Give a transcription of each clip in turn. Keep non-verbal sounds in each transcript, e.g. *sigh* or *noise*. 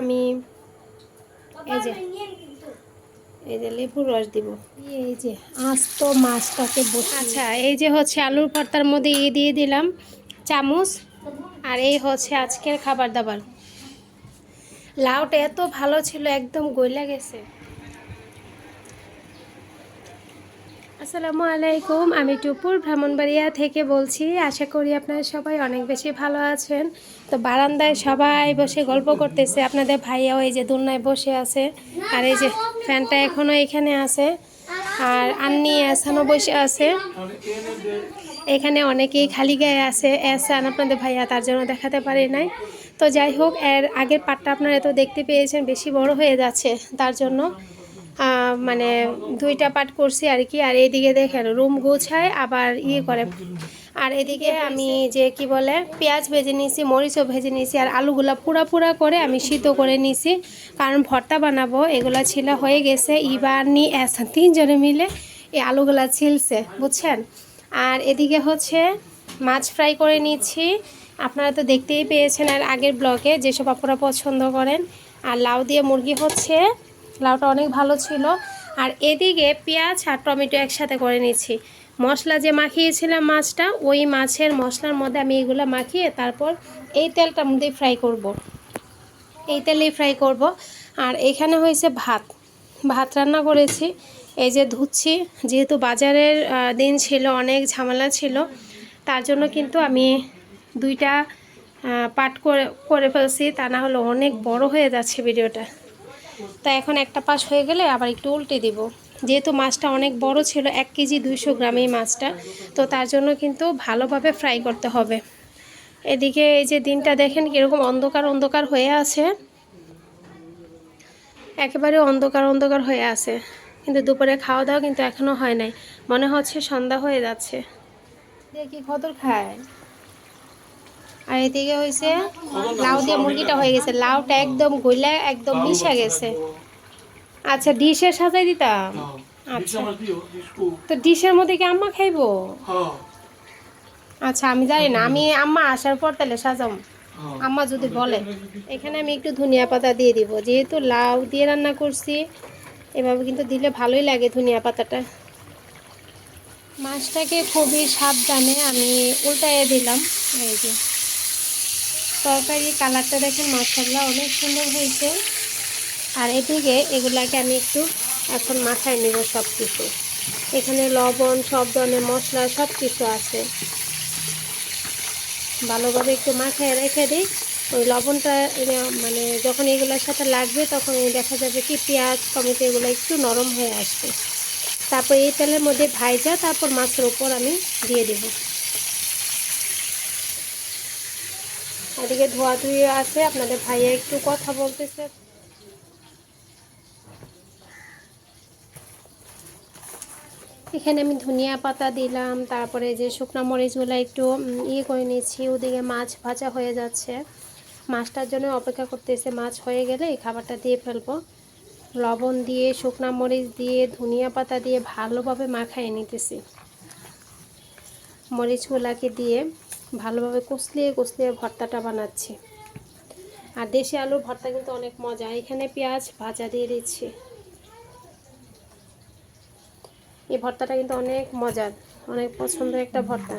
আমি এই যে এই যে লেবুর রস দিব। এই যে আস্ত মাছটাকে আচ্ছা এই যে হচ্ছে আলুর ভর্তার মধ্যে ই দিয়ে দিলাম চামচ আর এই হচ্ছে আজকের খাবার দাবার। লাউটা এত ভালো ছিল একদম গইলা গেছে। আসসালামু আলাইকুম আমি টুপুর ভ্রমণবাড়িয়া থেকে বলছি। আশা করি আপনারা সবাই অনেক বেশি ভালো আছেন। তো বারান্দায় সবাই বসে গল্প করতেছে। আপনাদের ভাইয়াও এই যে দোলনায় বসে আছে, আর এই যে ফ্যানটা এখনও এখানে আছে, আর আন্নি এসানো বসে আছে। এখানে অনেকেই খালি গায়ে আছে, এসান আপনাদের ভাইয়া তার জন্য দেখাতে পারি নাই। তো যাই হোক, এর আগের পাটটা আপনারা তো দেখতে পেয়েছেন, বেশি বড় হয়ে যাচ্ছে তার জন্য। মানে দুইটা পাট করছি আর কি, আর এইদিকে দেখেন, রুম গোছায় আবার ইয়ে করে। আর এদিকে আমি যে কি বলে, পেঁয়াজ ভেজে নিয়েছি, মরিচও ভেজে নিয়েছি, আর আলুগুলা পুরা পুরা করে আমি সিদ্ধ করে নিয়েছি। কারণ ভর্তা বানাবো, এগুলা ছিল হয়ে গেছে ইবার নি এসা, তিনজনে মিলে এই আলুগুলা ছিলছে, বুঝছেন? আর এদিকে হচ্ছে মাছ ফ্রাই করে নিচ্ছি আপনারা তো দেখতেই পেয়েছেন আর আগের ব্লগে যেসব আপনারা পছন্দ করেন। আর লাউ দিয়ে মুরগি হচ্ছে, লাউটা অনেক ভালো ছিল। আর এদিকে পেঁয়াজ আর টমেটো একসাথে করে নিচ্ছি মশলা যে মাখিয়েছিলাম মাছটা, ওই মাছের মশলার মধ্যে আমি এগুলো মাখিয়ে তারপর এই তেলটার মধ্যে ফ্রাই করব। এই তেলেই ফ্রাই করব। আর এখানে হয়েছে ভাত। ভাত রান্না করেছি। এই যে ধুচ্ছি, যেহেতু বাজারের দিন ছিল, অনেক ঝামেলা ছিল, তার জন্য কিন্তু আমি দুইটা পাট করে করে ফেলছি, তা না হলে অনেক বড় হয়ে যাচ্ছে ভিডিওটা। তা এখন একটা পাশ হয়ে গেলে আবার একটু উল্টে দিব। যেহেতু মাছটা অনেক বড় ছিল এক কেজি দুইশো গ্রাম এই মাছটা। তো তার জন্য কিন্তু ভালোভাবে ফ্রাই করতে হবে। এদিকে এই যে দিনটা দেখেন কীরকম অন্ধকার অন্ধকার হয়ে আছে। একেবারে অন্ধকার অন্ধকার হয়ে আছে। কিন্তু দুপুরে খাওয়া দাওয়া কিন্তু এখনও হয় নাই। মনে হচ্ছে সন্ধ্যা হয়ে যাচ্ছে। দেখি কদর খায়? আর এদিকে হয়েছে লাউ দিয়ে মুরগিটা হয়ে গেছে। লাউটা একদম গইলা একদম মিশে গেছে। আচ্ছা ডিশে সাজাই দিতাম। আচ্ছা। তো ডিশের মধ্যে কি আম্মা খাইবো? আচ্ছা আমি জানি না আমি আম্মা আসার পর তাহলে সাজাম। আম্মা যদি বলে এখানে আমি একটু ধনিয়া পাতা দিয়ে দিব। যেহেতু লাউ দিয়ে রান্না করছি এভাবে কিন্তু দিলে ভালোই লাগে ধনিয়া পাতাটা। মাছটাকে খুবই সাবধানে আমি উল্টাইয়ে দিলাম এই যে। তরকারি কালারটা দেখেন মাসাল্লাহ অনেক সুন্দর হয়েছে। আর এদিকে এগুলাকে আমি একটু এখন মাথায় নেব সব কিছু এখানে লবণ, সব ধরনের মশলা সব কিছু আছে। ভালোভাবে একটু মাথায় রেখে দিই। ওই লবণটা মানে যখন এগুলোর সাথে লাগবে তখন দেখা যাবে কি পেঁয়াজ, টমেটো এগুলো একটু নরম হয়ে আসবে। তারপর এই তেলের মধ্যে ভাইজা তারপর মাছের উপর আমি দিয়ে দেবো। এদিকে ধোয়া ধুয়ে আছে, আপনাদের ভাইয়া একটু কথা বলতেছে। এখানে আমি ধনিয়া পাতা দিলাম, তারপরে যে শুকনো মরিচগুলো একটু ইয়ে করে নিচ্ছি ওদিকে মাছ ভাজা হয়ে যাচ্ছে। মাছটার জন্য অপেক্ষা করতেছে, মাছ হয়ে গেলে এই খাবারটা দিয়ে ফেলব। লবণ দিয়ে, শুকনো মরিচ দিয়ে, ধনিয়া পাতা দিয়ে ভালোভাবে মাখায় নিতেছি। মরিচগুলাকে দিয়ে ভালোভাবে কষলিয়ে কষলিয়ে ভর্তাটা বানাচ্ছি। আর দেশি আলুর ভর্তা কিন্তু অনেক মজা। এখানে পেঁয়াজ ভাজা দিয়ে দিচ্ছি। এই ভর্তাটা কিন্তু অনেক মজার, অনেক পছন্দের একটা ভর্তা।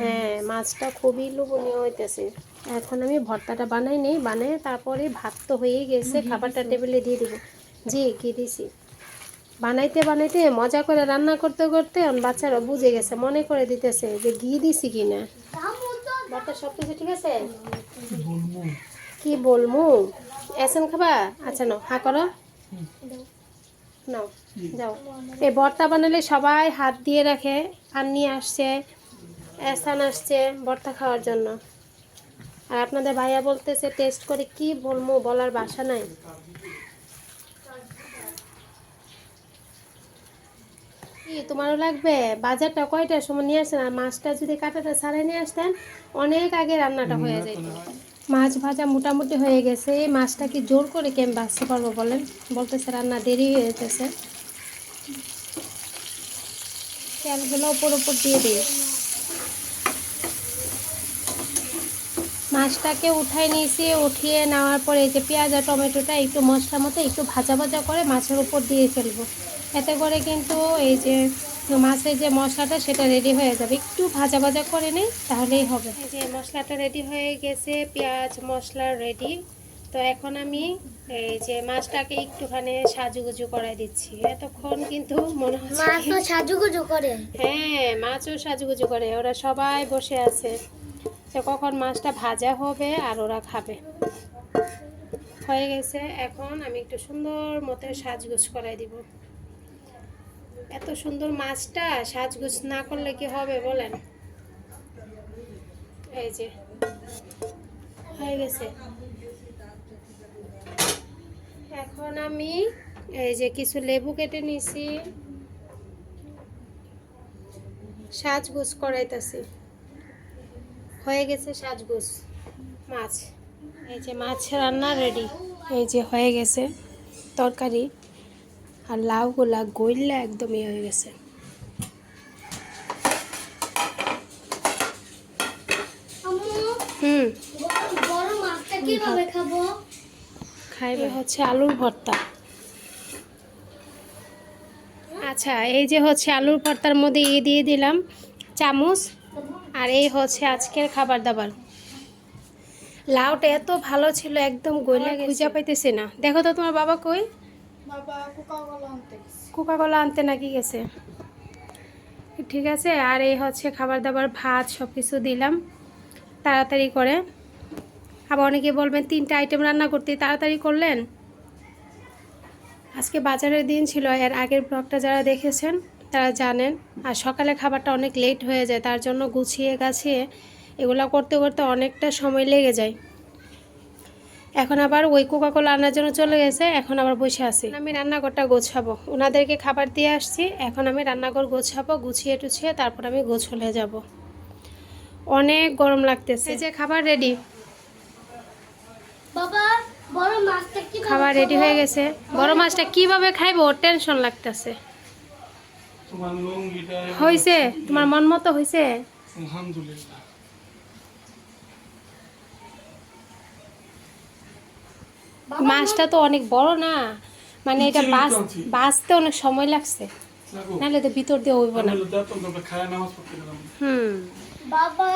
হ্যাঁ মাছটা খুবই লোভনীয় হইতেছে। এখন আমি ভর্তাটা বানাই নেই বানাই তারপরে ভাত তো হয়েই গেছে, খাবারটা টেবিলে দিয়ে দিব। জি, কি দিছি? বানাইতে বানাইতে মজা করে রান্না করতে করতে বাচ্চারা বুঝে গেছে, মনে করে দিতেছে যে ঘি দিছি কিনা। ভর্তা সব কিছু ঠিক আছে? কি বলমু? এসেন খাবা? আচ্ছা নাও, হা করো। নাও। যাও। এই ভর্তা বানালে সবাই হাত দিয়ে রাখে আর নিয়ে আসছে এসান আসছে ভর্তা খাওয়ার জন্য। আর আপনাদের ভাইয়া বলতেছে টেস্ট করে কি বলব বলার বাসা নাই। কি তোমারও লাগবে? বাজারটা কয়টার সময় নিয়ে আসেন? আর মাছটা যদি কাটাটা ছাড়াই নিয়ে আসতেন অনেক আগে রান্নাটা হয়ে যেত। মাছ ভাজা মোটামুটি হয়ে গেছে। এই মাছটা কি জোর করে কেম বাঁচতে পারব বলেন? বলতেছে রান্না দেরি হয়ে যেতেছে তেলগুলো ওপর উপর দিয়ে দিই। মাছটাকে উঠাই নিয়েছি, উঠিয়ে নেওয়ার পরে যে পেঁয়াজ আর টমেটোটা একটু মশলা মতো একটু ভাজা ভাজা করে মাছের উপর দিয়ে ফেলব। এতে করে কিন্তু এই যে মাছের যে মশলাটা সেটা রেডি হয়ে যাবে। একটু ভাজা ভাজা করে নিই তাহলেই হবে। যে মশলাটা রেডি হয়ে গেছে, পেঁয়াজ মশলা রেডি তো এখন আমি এই যে মাছটাকে একটুখানি সাজুগুজু করাই দিচ্ছি। এতক্ষণ কিন্তু মনে হচ্ছে মাছ তো সাজুগুজু করে? হ্যাঁ মাছও সাজুগুজু করে। ওরা সবাই বসে আছে। তো কখন মাছটা ভাজা হবে আর ওরা খাবে। হয়ে গেছে। এখন আমি একটু সুন্দর মতো সাজগুজ করাই দিব। এত সুন্দর মাছটা সাজগুজ না করলে কি হবে বলেন? এই যে হয়ে গেছে। এখন আমি এই যে কিছু লেবু কেটে নিছি। সাজগোজ করাইতেছি। হয়ে গেছে সাজগোজ মাছ। এই যে মাছ রান্না রেডি এই যে হয়ে গেছে তরকারি। আর লাউগুলা গইল্লা একদম ইয়ে হয়ে গেছে। হুম। বড় মাছটা কীভাবে খাব? খাইবে হচ্ছে আলুর ভর্তা। আচ্ছা এই যে হচ্ছে আলুর ভর্তার মধ্যে ইয়ে দিয়ে দিলাম চামচ আর এই হচ্ছে আজকের খাবার দাবার। লাউটা এত ভালো ছিল একদম গলে খুঁজে পাইতেছে না। দেখো তো তোমার বাবা কই? বাবা কোকা কোলা আনতে কোকা কোলা আনতে নাকি গেছে? ঠিক আছে আর এই হচ্ছে খাবার দাবার ভাত সব কিছু দিলাম তাড়াতাড়ি করে। আবার অনেকে বলবেন, তিনটা আইটেম রান্না করতে তাড়াতাড়ি করলেন? আজকে বাজারের দিন ছিল, এর আগের ব্লগটা যারা দেখেছেন, তারা জানেন, আর সকালে খাবারটা অনেক লেট হয়ে যায়, তার জন্য গুছিয়ে গাছিয়ে এগুলো করতে করতে অনেকটা সময় লেগে যায়। এখন আবার ওই কোকাকোলা আনার জন্য চলে গেছে, এখন আবার বসে আছি। আমি রান্নাঘরটা গোছাবো। ওনাদেরকে খাবার দিয়ে আসছি, এখন আমি রান্নাঘর গোছাবো, গুছিয়ে টুছিয়ে তারপর আমি গোছলে যাব। অনেক গরম লাগতেছে। যে খাবার রেডি বাবা বড় মাছটা কীভাবে খাবার রেডি হয়ে গেছে। বড় মাছটা কীভাবে খাইবো? ওর টেনশন লাগতেছে। হয়েছে তোমার মন মতো হয়েছে আলহামদুলিল্লাহ। মাছটা তো অনেক বড় না। মানে এটা বাঁচতে অনেক সময় লাগছে। নাহলে তো ভিতর দিয়ে হইব না। হুম। বাবা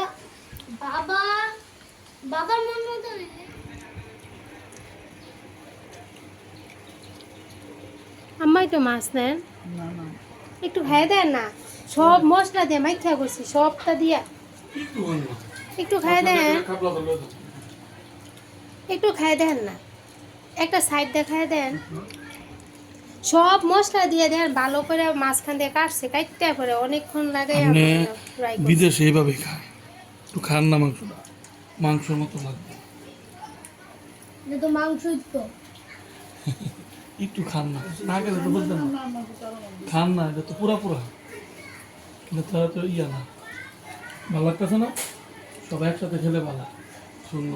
বাবা বাবার মন মতো আম্মাই তো মাছ নেন। একটু খাই দেন না। সব মশলা দিয়ে মাইখা করছি সবটা দিয়া। একটু খাই দেন। একটু খাই দেন না। একটা সাইড দেখায় দেন। সব মশলা দিয়ে দেন ভালো করে মাঝখান দিয়ে কাটছে কাটতে পরে অনেকক্ষণ লাগে বিদেশে এইভাবে খায়। একটু খান না মাংসটা মাংসের মতো লাগবে। মাংসই তো। *laughs* একটু খান না। না গেলে তো বুঝলেন না। খান না এটা তো পুরা পুরা। কিন্তু তারা তো ইয়া না। ভালো লাগতেছে না? সবাই একসাথে খেলে ভালো। শূন্য।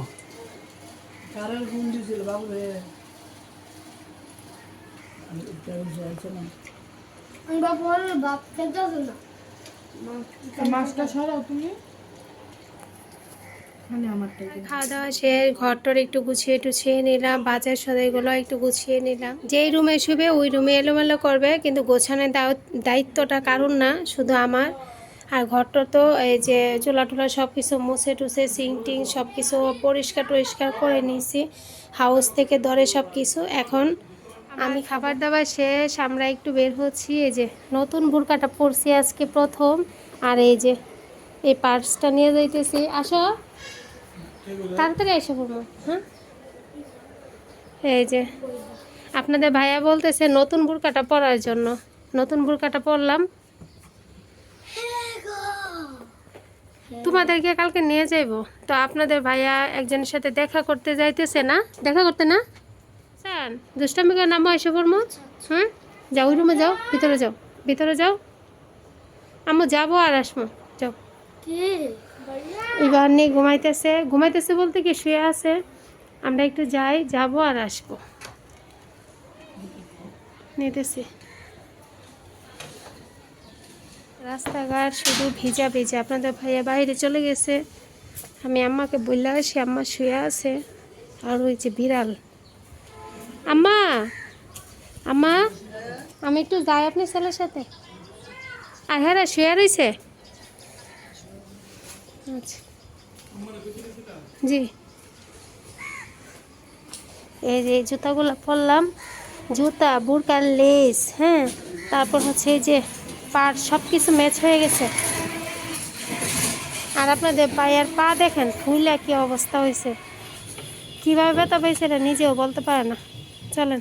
আমি বাবার বাপ খেতে না। খাওয়া দাওয়া শেষ, ঘরটর একটু গুছিয়ে টুছিয়ে নিলাম, বাজার সদাইগুলো একটু গুছিয়ে নিলাম। যেই রুমে শুবে ওই রুমে এলোমেলো করবে, কিন্তু গোছানোর দায়িত্বটা কারণ না, শুধু আমার। আর ঘরটা তো এই যে চুলা টুলা সব কিছু মুছে টুছে সিং টিং সব কিছু পরিষ্কার টরিষ্কার করে নিয়েছি, হাউস থেকে ধরে সব কিছু এখন আমি খাবার দাবার শেষ, আমরা একটু বের হচ্ছি, এই যে নতুন বুরকাটা পরছি আজকে প্রথম। আর এই যে এই পার্সটা নিয়ে যাইতেছি। আসো। তাড়াতাড়ি এসে পড়ব হ্যাঁ? এই যে, আপনাদের ভাইয়া বলতেছে নতুন বুরকাটা পরার জন্য। নতুন বুরকাটা পরলাম। তোমাদেরকে কালকে নিয়ে যাইব। তো আপনাদের ভাইয়া একজনের সাথে দেখা করতে যাইতেছে না? দেখা করতে না? স্যার দুষ্টামিকে নামো এসে পড়ব হুম? যাও রুমে যাও, ভিতরে যাও ভিতরে যাও। আমি যাব আর আসব। যাও। এবার ঘুমাইতেছে। ঘুমাইতেছে বলতে কি শুয়ে আছে। আমরা একটু যাই, যাব আর আসব। নিতেছি। রাস্তাঘাট শুধু ভিজা ভিজা। আপনাদের ভাইয়া বাইরে চলে গেছে। আমি আম্মাকে বললে আসি আম্মা শুয়ে আছে। আর ওই যে বিড়াল। আম্মা! আম্মা! আমি একটু যাই আপনি ছেলের সাথে। আর হ্যাঁ শুয়ে রয়েছে জি। এই যে জুতাগুলো পরলাম, জুতা বুরকার লেস হ্যাঁ? তারপর হচ্ছে এই যে পার সব কিছু ম্যাচ হয়ে গেছে। আর আপনাদের পায়ের পা দেখেন, ফুলে কি অবস্থা হয়েছে। কীভাবে ব্যথা পাইছে এটা নিজেও বলতে পারে না। চলেন।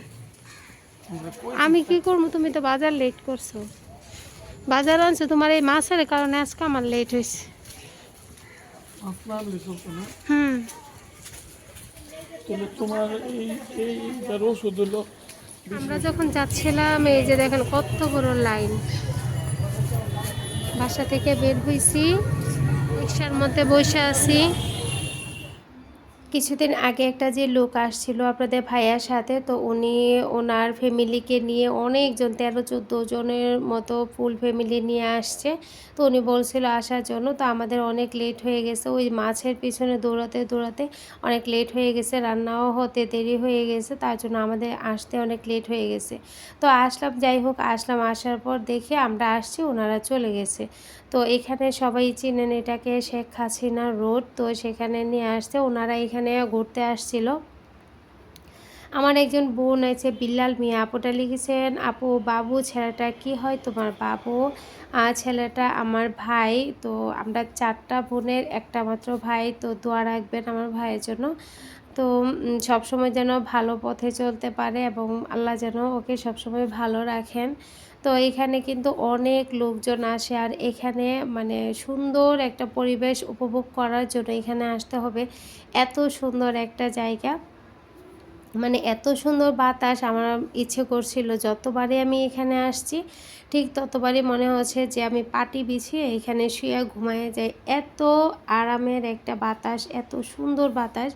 আমি কি করব? তুমি তো বাজার লেট করছ। বাজার আনছো, তোমার এই মাছের কারণে আজকে আমার লেট হয়েছে। হুম। তোমার এই এইটার ওষুধ হলো আমরা যখন যাচ্ছিলাম এই যে দেখেন কত বড় লাইন। বাসা থেকে বের হয়েছি রিক্সার মধ্যে বসে আছি। কিছুদিন আগে একটা যে লোক আসছিল আপনাদের ভাইয়ার সাথে, তো উনি ওনার ফ্যামিলিকে নিয়ে অনেকজন, তেরো, চোদ্দ জনের মতো ফুল ফ্যামিলি নিয়ে আসছে। তো উনি বলছিল আসার জন্য, তো আমাদের অনেক লেট হয়ে গেছে। ওই মাছের পিছনে দৌড়াতে দৌড়াতে অনেক লেট হয়ে গেছে, রান্নাও হতে দেরি হয়ে গেছে, তার জন্য আমাদের আসতে অনেক লেট হয়ে গেছে। তো আসলাম, যাই হোক, আসলাম, আসার পর দেখে আমরা আসছি, ওনারা চলে গেছে। তো এখানে সবাই চিনেন, এটাকে শেখ হাসিনা রোড তো সেখানে নিয়ে আসছে, ওনারা এখানে ঘুরতে আসছিল। আমার একজন বোন আছে, বিল্লাল মিয়া। আপুটা লিখেছেন, আপু, বাবু, ছেলেটা কি হয়? তোমার বাবু ছেলেটা আমার ভাই। তো আমরা চারটা বোনের, একটা মাত্র ভাই, তো দোয়া রাখবেন আমার ভাইয়ের জন্য। তো সবসময় যেন ভালো পথে চলতে পারে এবং আল্লাহ যেন ওকে সবসময় ভালো রাখেন। তো এখানে কিন্তু অনেক লোকজন আসে আর এখানে মানে সুন্দর একটা পরিবেশ উপভোগ করার জন্য এখানে আসতে হবে। এত সুন্দর একটা জায়গা। মানে এত সুন্দর বাতাস আমার ইচ্ছে করছিল যতবারই আমি এখানে আসছি, ঠিক ততবারই মনে হচ্ছে যে আমি পাটি বিছিয়ে এখানে শুয়ে ঘুমায় যাই। এত আরামের একটা বাতাস, এত সুন্দর বাতাস।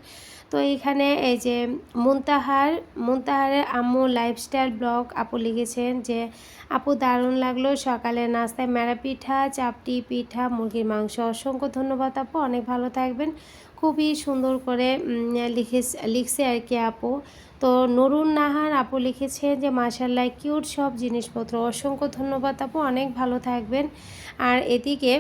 তো এইখানে এই যে মুনতাহার, মুনতাহারের আম্মু লাইফস্টাইল ব্লগ আপু লিখেছেন যে, আপু দারুণ লাগল সকালে নাস্তায় মেরা পিঠা, চাপটি পিঠা, মুরগির মাংস। অসংখ্য ধন্যবাদ আপু, অনেক ভালো থাকবেন। খুবই সুন্দর করে লিখে লিখছে আর কি আপু। তো নরুন নাহার আপু লিখেছে যে মাসাল্লাহ কিউট সব জিনিসপত্র। অসংখ্য ধন্যবাদ আপু, অনেক ভালো থাকবেন। আর এদিকে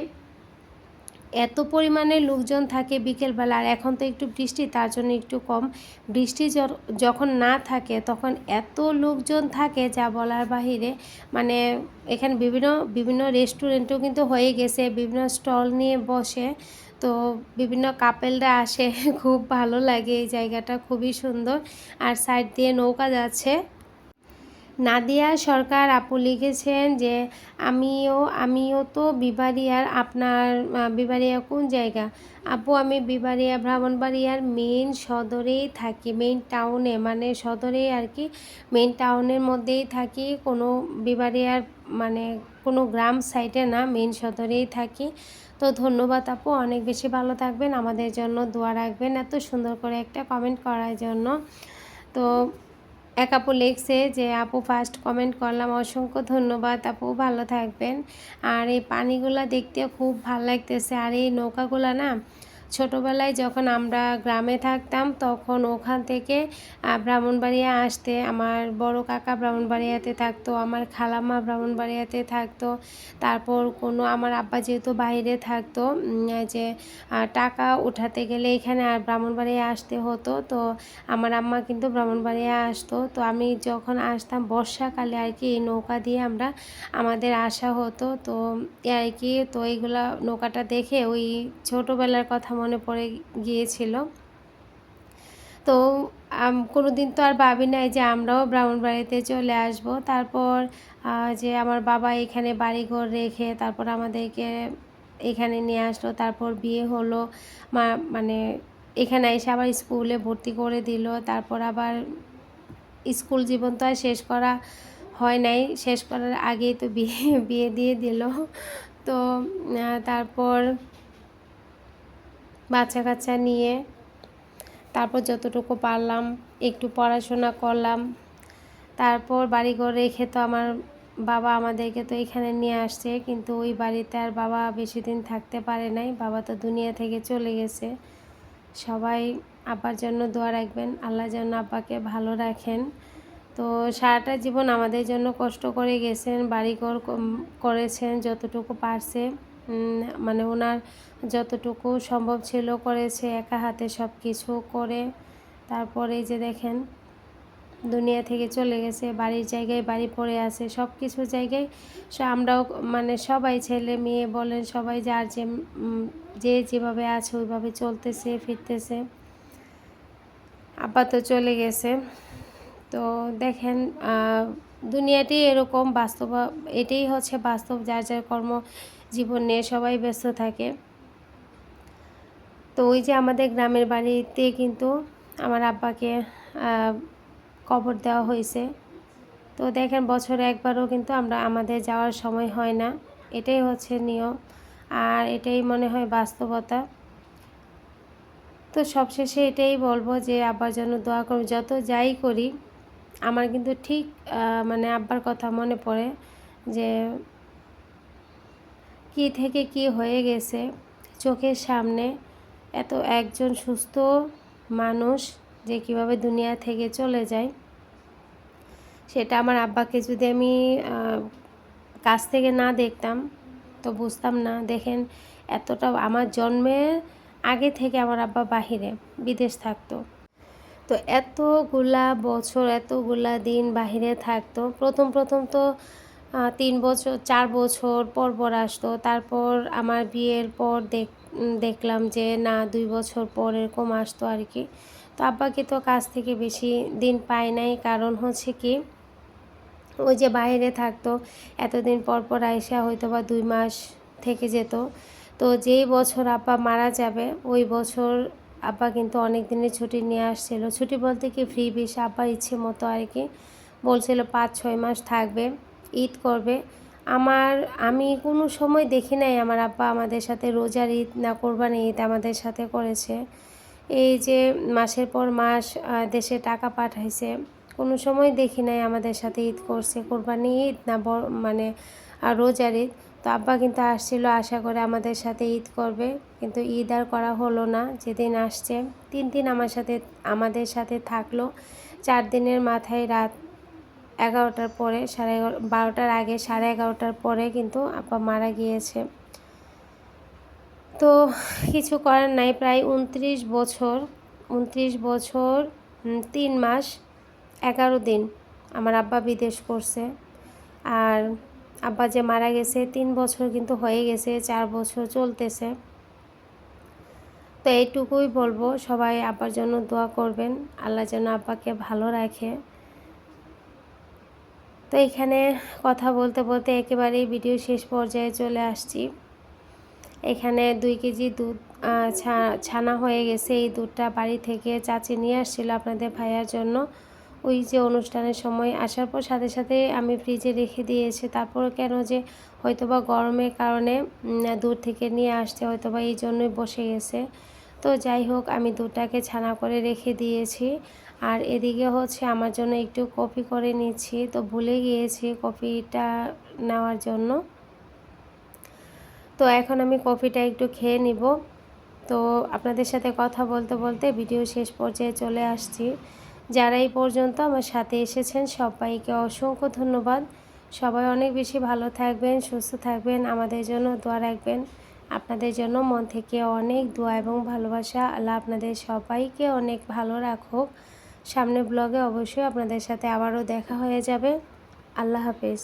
এত পরিমাণে লোকজন থাকে বিকেলবেলা, আর এখন তো একটু বৃষ্টি, তার জন্য একটু কম। বৃষ্টি যখন না থাকে, তখন এত লোকজন থাকে যা বলার বাহিরে। মানে এখানে বিভিন্ন বিভিন্ন রেস্টুরেন্টও কিন্তু হয়ে গেছে, বিভিন্ন স্টল নিয়ে বসে। তো বিভিন্ন কাপেলরা আসে, *laughs* খুব ভালো লাগে এই জায়গাটা, খুবই সুন্দর। আর সাইড দিয়ে নৌকা যাচ্ছে। নাদিয়া সরকার আপু লিখেছেন যে, আমিও আমিও তো বিবারিয়ার আপনার বিবারিয়া কোন জায়গা? আপু, আমি বিবারিয়া ব্রাহ্মণবাড়িয়ার মেইন সদরেই থাকি মেইন টাউনে মানে সদরে আর কি মেইন টাউনের মধ্যেই থাকি, কোনো বিবারিয়ার মানে কোনো গ্রাম সাইডে না মেইন সদরেই থাকি। তো ধন্যবাদ আপু, অনেক বেশি ভালো থাকবেন, আমাদের জন্য দোয়া রাখবেন, এত সুন্দর করে একটা কমেন্ট করার জন্য। তো এক আপু লিখছে যে, আপু ফার্স্ট কমেন্ট করলাম। অসংখ্য ধন্যবাদ। আপু, ভালো থাকবেন। আর এই পানিগুলা দেখতে খুব ভালো লাগতেছে। আর এই নৌকাগুলা না ছোটোবেলায় যখন আমরা গ্রামে থাকতাম, তখন ওখান থেকে ব্রাহ্মণবাড়িয়া আসতে, আমার বড় কাকা ব্রাহ্মণবাড়িয়াতে থাকতো, আমার খালাম্মা ব্রাহ্মণবাড়িয়াতে থাকতো, তারপর কোনো, আমার আব্বা যেহেতু বাইরে থাকতো যে টাকা উঠাতে গেলে এখানে আর ব্রাহ্মণবাড়িয়া আসতে হতো, তো আমার আম্মা কিন্তু ব্রাহ্মণবাড়িয়া আসতো, তো আমি যখন আসতাম, বর্ষাকালে আর কি এই নৌকা দিয়ে আমরা, আমাদের আসা হতো, তো, আর কি, তো এইগুলা নৌকাটা দেখে ওই ছোটোবেলার কথা মনে পড়ে গিয়েছিল। তো কোনো দিন তো আর ভাবি নাই যে আমরাও ব্রাহ্মণবাড়িতে চলে আসব। তারপর যে আমার বাবা এখানে বাড়িঘর রেখে তারপর আমাদেরকে এখানে নিয়ে আসলো। তারপর বিয়ে হলো। মা মানে এখানে এসে আবার স্কুলে ভর্তি করে দিল। তারপর আবার স্কুল জীবন তো আর শেষ করা হয় নাই। শেষ করার আগেই তো বিয়ে বিয়ে দিয়ে দিল। তো তারপর বাচ্চা কাচ্চা নিয়ে তারপর যতটুকু পারলাম, একটু পড়াশোনা করলাম। তারপর বাড়িঘর রেখে তো আমার বাবা আমাদেরকে তো এখানে নিয়ে আসছে, কিন্তু ওই বাড়িতে আর বাবা বেশি দিন থাকতে পারে নাই। বাবা তো দুনিয়া থেকে চলে গেছে। সবাই আব্বার জন্য দোয়া রাখবেন। আল্লাহ যেন আব্বাকে ভালো রাখেন। তো সারাটা জীবন আমাদের জন্য কষ্ট করে গেছেন, বাড়িঘর করেছেন, যতটুকু পারছে। মানে ওনার যতটুকু সম্ভব ছিল করেছে, একা হাতে সব কিছু করে। তারপরে যে দেখেন, দুনিয়া থেকে চলে গেছে, বাড়ির জায়গায় বাড়ি পড়ে আছে সব কিছু জায়গায় আমরাও মানে সবাই ছেলে মেয়ে বলেন, সবাই যার যে যে যেভাবে আছে ওইভাবে চলতেছে, ফিরতেছে। আব্বা তো চলে গেছে। তো দেখেন দুনিয়াটি এরকম বাস্তব, এটাই হচ্ছে বাস্তব, যার যার কর্ম জীবন নিয়ে সবাই ব্যস্ত থাকে। তো ওই যে আমাদের গ্রামের বাড়িতে কিন্তু আমার আব্বাকে কবর দেওয়া হয়েছে। তো দেখেন বছরে একবারও কিন্তু আমরা আমাদের যাওয়ার সময় হয় না। এটাই হচ্ছে নিয়ম। আর এটাই মনে হয় বাস্তবতা। তো সবশেষে এটাই বলব যে, আব্বার জন্য দোয়া করব যত যাই করি, আমার কিন্তু ঠিক মানে আব্বার কথা মনে পড়ে যে কি থেকে কি হয়ে গেছে? চোখের সামনে এত একজন সুস্থ মানুষ যে কীভাবে দুনিয়া থেকে চলে যায়? সেটা আমার আব্বাকে যদি আমি কাছ থেকে না দেখতাম, তো বুঝতাম না। দেখেন, এতটা আমার জন্মের আগে থেকে আমার আব্বা বাহিরে, বিদেশ থাকতো। তো এতগুলা বছর, এতগুলা দিন বাহিরে থাকতো। প্রথম প্রথম তো তিন বছর, চার বছর পর পর আসতো। তারপর আমার বিয়ের পর দেখ দেখলাম যে না, দুই বছর পর এরকম আসতো আর কি। তো আব্বাকে তো কাজ থেকে বেশি দিন পাই নাই। কারণ হচ্ছে কি, ওই যে বাইরে থাকতো, এতদিন পর পর আইসা হয়তো বা দুই মাস থেকে যেত। তো যেই বছর আব্বা মারা যাবে, ওই বছর আব্বা কিন্তু অনেক দিনের ছুটি নিয়ে আসছিল। ছুটি বলতে কি, ফ্রি বিশ আব্বার ইচ্ছে মতো আর কি। বলছিল পাঁচ, ছয় মাস থাকবে। ঈদ করবে। আমার, আমি কোনো সময় দেখি নাই আমার আব্বা আমাদের সাথে রোজার ঈদ না কোরবানি ঈদ আমাদের সাথে করেছে। এই যে মাসের পর মাস দেশে টাকা পাঠাইছে, কোনো সময় দেখি নাই আমাদের সাথে ঈদ করছে কোরবানি ঈদ না মানে রোজার ঈদ। তো আব্বা কিন্তু আসছিল, আশা করে আমাদের সাথে ঈদ করবে, কিন্তু ঈদ আর করা হলো না, যেদিন আসছে। তিন দিন আমার সাথে, আমাদের সাথে থাকল। চার দিনের মাথায় রাত এগারোটার পরে, সাড়ে এগারো, বারোটার আগে, সাড়ে এগারোটার পরে কিন্তু আব্বা মারা গিয়েছে। তো কিছু করার নাই, প্রায় উনত্রিশ বছর উনত্রিশ বছর তিন মাস, এগারো দিন আমার আব্বা বিদেশ করছে। আর আব্বা যে মারা গেছে, তিন বছর কিন্তু হয়ে গেছে, চার বছর চলতেছে। তো এইটুকুই বলব, সবাই আব্বার জন্য দোয়া করবেন, আল্লাহ যেন আব্বাকে ভালো রাখে। তো এখানে কথা বলতে বলতে একেবারেই ভিডিও শেষ পর্যায়ে চলে আসছি। এখানে দুই কেজি দুধ ছানা হয়ে গেছে। এই দুধটা বাড়ি থেকে চাচি নিয়ে আসছিল আপনাদের ভাইয়ার জন্য। ওই যে অনুষ্ঠানের সময় আসার পর সাথে সাথে আমি ফ্রিজে রেখে দিয়েছি তারপর কেন যে হয়তোবা গরমের কারণে দূর থেকে নিয়ে আসছে, হয়তোবা এই জন্যই বসে গেছে। তো যাই হোক, আমি দুধটাকে ছানা করে রেখে দিয়েছি। আর এদিকে হচ্ছে আমার জন্য একটু কফি করে নিচ্ছি। তো ভুলে গিয়েছি কফিটা নেওয়ার জন্য। তো এখন আমি কফিটা একটু খেয়ে নিব। তো আপনাদের সাথে কথা বলতে বলতে ভিডিও শেষ পর্যায়ে চলে আসছি। যারা এই পর্যন্ত আমার সাথে এসেছেন, সবাইকে অসংখ্য ধন্যবাদ। সবাই অনেক বেশি ভালো থাকবেন, সুস্থ থাকবেন। আমাদের জন্য দোয়া রাখবেন। আপনাদের জন্য মন থেকে অনেক দোয়া এবং ভালোবাসা। আল্লাহ আপনাদের সবাইকে অনেক ভালো রাখুক। সামনে ব্লগে অবশ্যই আপনাদের সাথে আবারও দেখা হয়ে যাবে। আল্লাহ হাফেজ।